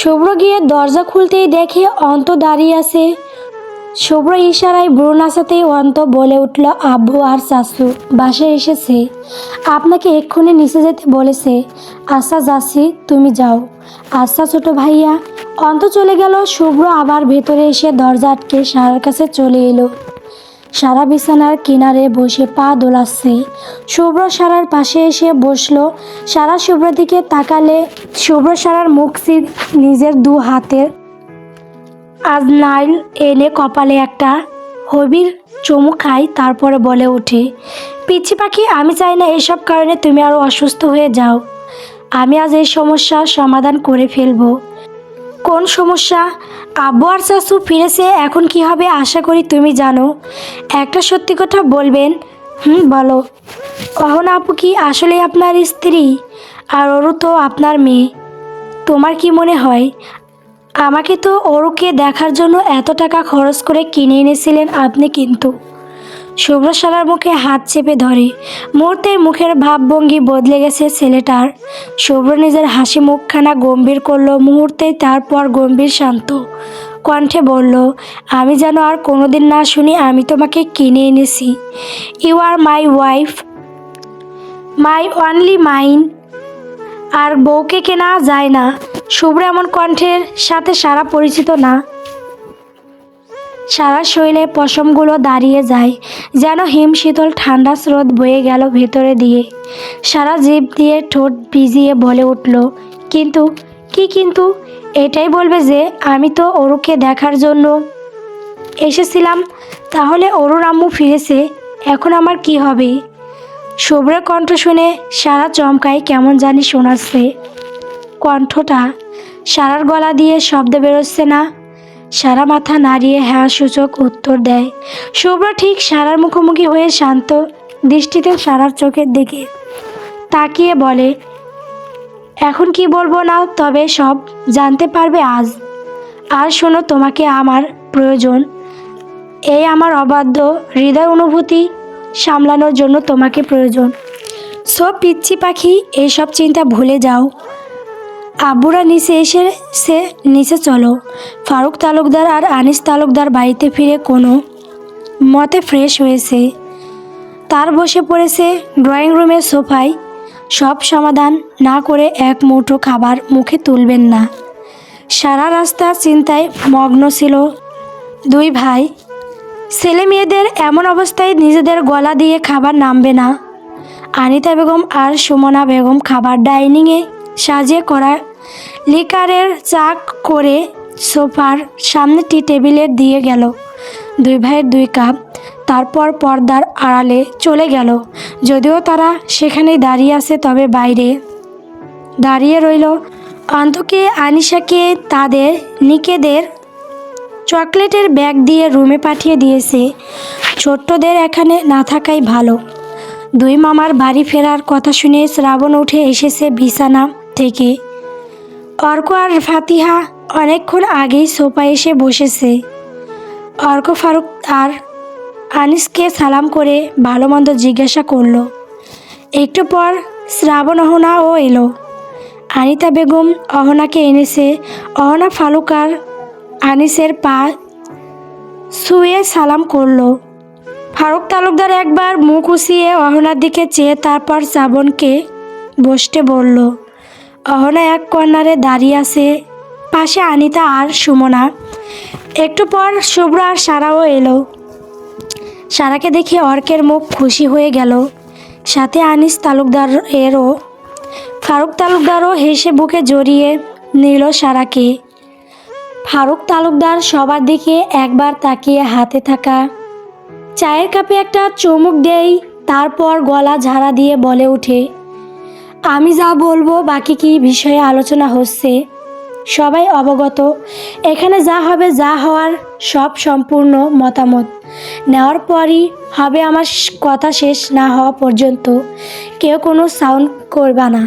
শুভ্র গিয়ে দরজা খুলতেই দেখে অন্ত দাঁড়িয়ে আছে। শুভ্র ইশারায় ব্রু নাচাতেই অন্ত বলে উঠল, আব্বু আর শাশু, বাসায় এসেছে। আপনাকে এক্ষুনি নিচে যেতে বলেছে। আচ্ছা যাচ্ছি, তুমি যাও। আচ্ছা ছোট ভাইয়া। অন্ত চলে গেল, শুভ্র আবার ভেতরে এসে দরজা আটকে সারার কাছে চলে এলো। সারা বিছানার কিনারে বসে পা দোলাচ্ছে। শুভ্র সারার পাশে এসে বসল। সারা শুভ্র দিকে তাকালে শুভ্র সারার মুখ নিজের দু হাতের আজ নাইল এনে কপালে একটা হবির চুমু খাই তারপরে বলে ওঠে, পিচ্ছি পাখি, আমি চাই না এসব কারণে তুমি আরও অসুস্থ হয়ে যাও। আমি আজ এই সমস্যার সমাধান করে ফেলব। কোন সমস্যা? আব্বু আর শাশু ফিরেছে, এখন কি হবে আশা করি তুমি জানো। একটা সত্যি কথা বলবেন? হুম, বলো। কখন আপু কি আসলে আপনার স্ত্রী? আর ওরু তো আপনার মেয়ে। তোমার কি মনে হয়? আমাকে তো ওরুকে দেখার জন্য এত টাকা খরচ করে কিনে এনেছিলেন আপনি কিন্তু। শুভ্র সারার মুখে হাত চেপে ধরে। মুহূর্তে মুখের ভাবভঙ্গি বদলে গেছে ছেলেটার। শুভ্র নিজের হাসি মুখখানা গম্ভীর করল। মুহূর্তেই তারপর গম্ভীর শান্ত কণ্ঠে বলল, আমি যেন আর কোনোদিন না শুনি, আমি তোমাকে কিনে এনেছি। You are my wife my only mine আর বউকে কেনা যায় না। শুভ্র এমন কণ্ঠের সাথে সারা পরিচিত না। সারা শরীরে পশমগুলো দাঁড়িয়ে যায়, যেন হিম শীতল ঠান্ডা স্রোত বয়ে গেল ভেতরে দিয়ে। সারা জীব দিয়ে ঠোঁট ভিজিয়ে বলে উঠল, কিন্তু, কি কিন্তু? এটাই বলবে যে আমি তো অরুকে দেখার জন্য এসেছিলাম, তাহলে অরুর আম্মু ফিরেছে, এখন আমার কি হবে? শুভ্রের কণ্ঠ শুনে সারা চমকায় কেমন জানি শোনাচ্ছে। কণ্ঠটা সারার গলা দিয়ে শব্দ বেরোচ্ছে না। সারা মাথা নাড়িয়ে হ্যাঁ সূচক উত্তর দেয়। শুভ্র ঠিক সারার মুখোমুখি হয়ে শান্ত দৃষ্টিতে সারার চোখের দিকে তাকিয়ে বলে, এখন কি বলব না, তবে সব জানতে পারবে আজ। আর শোনো, তোমাকে আমার প্রয়োজন। এই আমার অবাধ্য হৃদয় অনুভূতি সামলানোর জন্য তোমাকে প্রয়োজন। সব পিচ্ছি পাখি এইসব চিন্তা ভুলে যাও। আব্বুরা নিচে এসে সে নিচে চলো। ফারুক তালুকদার আর আনিস তালুকদার বাড়িতে ফিরে কোনো মতে ফ্রেশ হয়েছে। তার বসে পড়েছে ড্রয়িং রুমের সোফায়। সব সমাধান না করে এক মুঠো খাবার মুখে তুলবেন না। সারা রাস্তা চিন্তায় মগ্ন ছিল দুই ভাই। ছেলে মেয়েদের এমন অবস্থায় নিজেদের গলা দিয়ে খাবার নামবে না। আনিতা বেগম আর সুমনা বেগম খাবার ডাইনিংয়ে সাজিয়ে করা লিকারের চাক করে সোফার সামনেটি টেবিলে দিয়ে গেল। দুই ভাইয়ের দুই কাপ, তারপর পর্দার আড়ালে চলে গেল। যদিও তারা সেখানেই দাঁড়িয়ে আছে, তবে বাইরে দাঁড়িয়ে রইল অন্তকে আনিশাকে তাদের নিকেদের চকলেটের ব্যাগ দিয়ে রুমে পাঠিয়ে দিয়েছে। ছোট্টদের এখানে না থাকাই ভালো। দুই মামার বাড়ি ফেরার কথা শুনে শ্রাবণ উঠে এসেছে বিছানা থেকে। অর্ক আর ফাতিহা অনেকক্ষণ আগেই সোফা এসে বসেছে। অর্ক ফারুক আর আনিসকে সালাম করে ভালো মন্দ জিজ্ঞাসা করল। একটু পর শ্রাবণ অহনাও এলো। আনিতা বেগম অহনাকে এনেছে। অহনা ফালুক আর আনিসের পা শুয়ে সালাম করল। ফারুক তালুকদার একবার মুখ উসিয়ে অহনার দিকে চেয়ে তারপর শ্রাবণকে বসতে বলল। অহনা এক কর্নারে দাঁড়িয়ে আছে। পাশে আনিতা আর সুমনা। একটু পর শুভ্র আর সারাও এলো। সারাকে দেখে অর্কের মুখ খুশি হয়ে গেল। সাথে আনিস তালুকদার এরও ফারুক তালুকদারও হেসে বুকে জড়িয়ে নিল সারাকে। ফারুক তালুকদার সবার দিকে একবার তাকিয়ে হাতে থাকা। চায়ের কাপে একটা চুমুক দেই, তারপর গলা ঝাড়া দিয়ে বলে ওঠে আমি যা বলব, বাকি কি বিষয়ে আলোচনা হচ্ছে, সবাই অবগত। এখানে যা হবে, যা হওয়ার সব সম্পূর্ণ মতামত। নেওয়ার পরই হবে আমার কথা শেষ না হওয়া পর্যন্ত। কেউ কোনো সাউন্ড করবা না।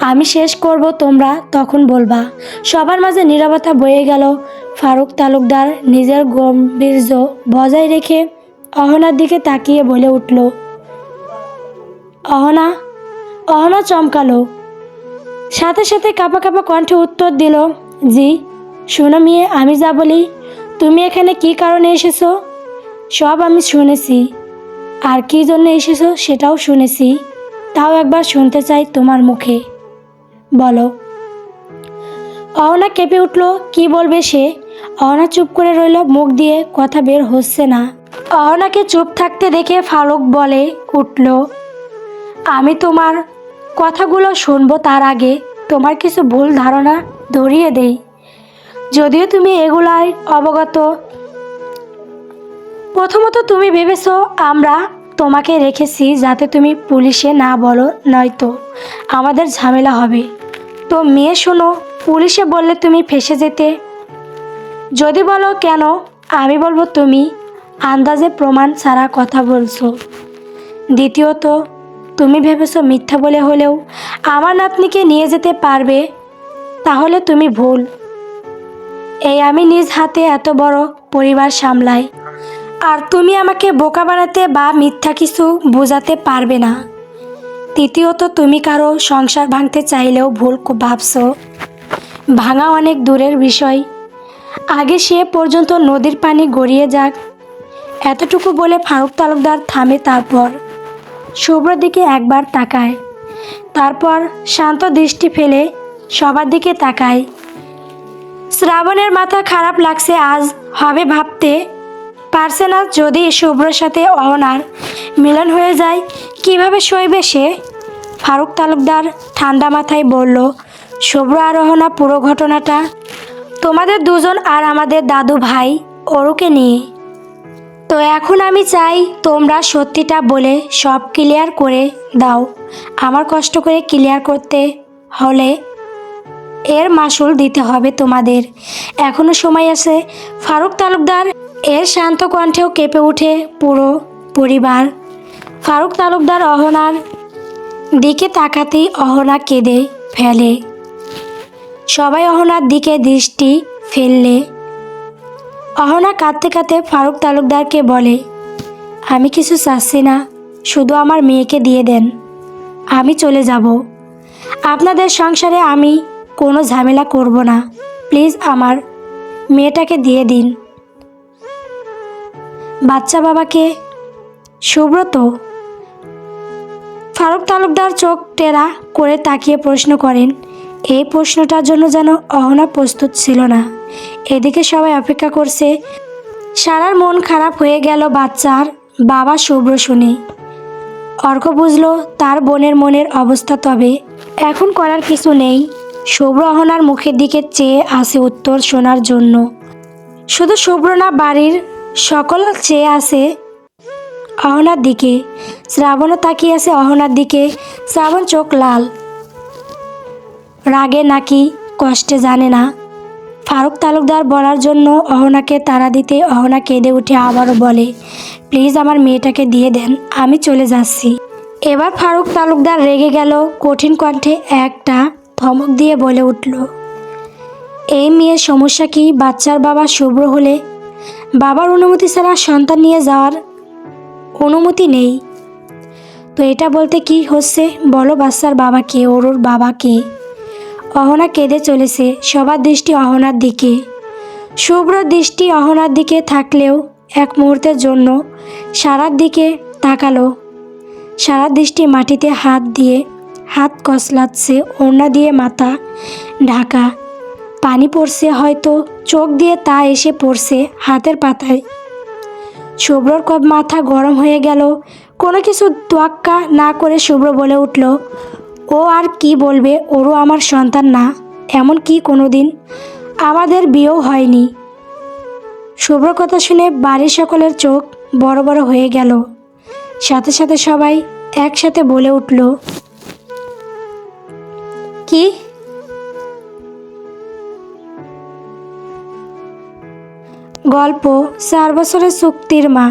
আমি শেষ করব, তোমরা তখন বলবা। সবার মাঝে নীরবতা বয়ে গেল। ফারুক তালুকদার নিজের গম্ভীর্য বজায় রেখে অহনার দিকে তাকিয়ে বলে উঠল, অহনা অহনা চমকালো। সাথে সাথে কাপা কাপা কণ্ঠে উত্তর দিল, জি, শোনো মেয়ে, আমি যা বলি, তুমি এখানে কি কারণে এসেছ? সব আমি শুনেছি। আর কী জন্য এসেছ সেটাও শুনেছি। তাও একবার শুনতে চাই তোমার মুখে। বলো। অহনা কেঁপে উঠল, কি বলবে সে? অহনা চুপ করে রইল, মুখ দিয়ে কথা বের হচ্ছে না। অহনাকে চুপ থাকতে দেখে ফারুক বলে উঠল আমি তোমার কথাগুলো শুনব তার আগে তোমার কিছু ভুল ধারণা ধরিয়ে দেই। যদিও তুমি এগুলাই অবগত। প্রথমত তুমি ভেবেছো আমরা তোমাকে রেখেছি যাতে তুমি পুলিশে না বলো, নয়তো আমাদের ঝামেলা হবে। তো মেয়ে শোনো, পুলিশে বললে তুমি ফেসে যেতে। যদি বলো কেন, আমি বলব তুমি আন্দাজে প্রমাণ ছাড়া কথা বলছো। দ্বিতীয়ত তুমি ভেবেছো মিথ্যা বলে হলেও আমার নাতনিকে নিয়ে যেতে পারবে, তাহলে তুমি ভুল। এই আমি নিজ হাতে এত বড় পরিবার সামলাই, আর তুমি আমাকে বোকা বানাতে বা মিথ্যা কিছু বোঝাতে পারবে না। তৃতীয়ত, তুমি কারও সংসার ভাঙতে চাইলেও ভুল ভাবছ। ভাঙা অনেক দূরের বিষয়। আগে সে পর্যন্ত নদীর পানি গড়িয়ে যাক। এতটুকু বলে ফারুক তালুকদার থামে তারপর। শুভ্র দিকে একবার তাকায়। তারপর শান্ত দৃষ্টি ফেলে সবার দিকে তাকায়। শ্রাবণের মাথা খারাপ লাগছে আজ, হবে ভাবতে। পারছে না যদি শুভ্রর সাথে অহনার মিলন হয়ে যায়, কীভাবে সইবে সে? ফারুক তালুকদার ঠান্ডা মাথায় বলল, শুভ্র আর অহনা পুরো ঘটনাটা তোমাদের দুজন আর আমাদের দাদু ভাই, অরুকে নিয়ে। তো এখন আমি চাই তোমরা সত্যিটা বলে সব ক্লিয়ার করে দাও। আমার কষ্ট করে ক্লিয়ার করতে হলে এর মাসুল দিতে হবে তোমাদের। এখনও সময় আছে। ফারুক তালুকদার এর শান্ত কণ্ঠেও কেঁপে ওঠে পুরো পরিবার। ফারুক তালুকদার অহনার দিকে তাকাতেই অহনা কেঁদে ফেলে। সবাই অহনার দিকে দৃষ্টি ফেললে। অহনা কাঁদতে কাঁদতে ফারুক তালুকদারকে বলে, আমি কিছু চাচ্ছি না, শুধু আমার মেয়েকে দিয়ে দেন। আমি চলে যাব। আপনাদের সংসারে আমি কোনো ঝামেলা করব না। প্লিজ আমার মেয়েটাকে দিয়ে দিন। বাচ্চা বাবাকে সুব্রত। ফারুক তালুকদার চোখ টেরা করে তাকিয়ে প্রশ্ন করেন এই প্রশ্নটার জন্য যেন অহনা প্রস্তুত ছিল না। এদিকে সবাই অপেক্ষা করছে। সারার মন খারাপ হয়ে গেল বাচ্চার বাবা শুভ্র শুনে। অর্ক বুঝলো তার বোনের মনের অবস্থা তবে এখন করার কিছু নেই। শুভ্র অহনার মুখের দিকে চেয়ে আসে উত্তর শোনার জন্য। শুধু শুভ্র না, বাড়ির সকল চেয়ে আসে অহনার দিকে। শ্রাবণও তাকিয়ে আছে অহনার দিকে। শ্রাবণ চোখ লাল। রাগে নাকি কষ্টে জানে না। ফারুক তালুকদার বলার জন্য অহনাকে তাড়া দিতে অহনা কেঁদে উঠে আবারও বলে, প্লিজ আমার মেয়েটাকে দিয়ে দেন, আমি চলে যাচ্ছি। এবার ফারুক তালুকদার রেগে গেল, কঠিন কণ্ঠে একটা ধমক দিয়ে বলে উঠল, এই মেয়ের সমস্যা কি? বাচ্চার বাবা শুভ্র হলে? বাবার অনুমতি ছাড়া সন্তান নিয়ে যাওয়ার অনুমতি নেই। তো এটা বলতে কি হচ্ছে? বলো বাচ্চার বাবাকে ওর বাবাকে। অহনা কেঁদে চলেছে, সবার দৃষ্টি অহনার দিকে। শুভ্র দৃষ্টি অহনার দিকে থাকলেও এক মুহূর্তের জন্য সারার দিকে তাকালো। সারা দৃষ্টি মাটিতে হাত দিয়ে হাত কসলাচ্ছে, ওড়না দিয়ে মাথা ঢাকা। পানি পড়ছে হয়তো, চোখ দিয়ে তা এসে পড়ছে হাতের পাতায়। শুভ্রর কব মাথা গরম হয়ে গেল, কোনো কিছু তোয়াক্কা না করে শুভ্র বলে উঠল ও আর কি বলবে? ওরও আমার সন্তান না। এমন কি কোনো দিন আমাদের বিয়েও হয়নি। শুভ্র কথা শুনে বাড়ির সকলের চোখ বড় বড় হয়ে গেল। সাথে সাথে সবাই একসাথে বলে উঠল, কি? গল্প, চার বছরের চুক্তির মা।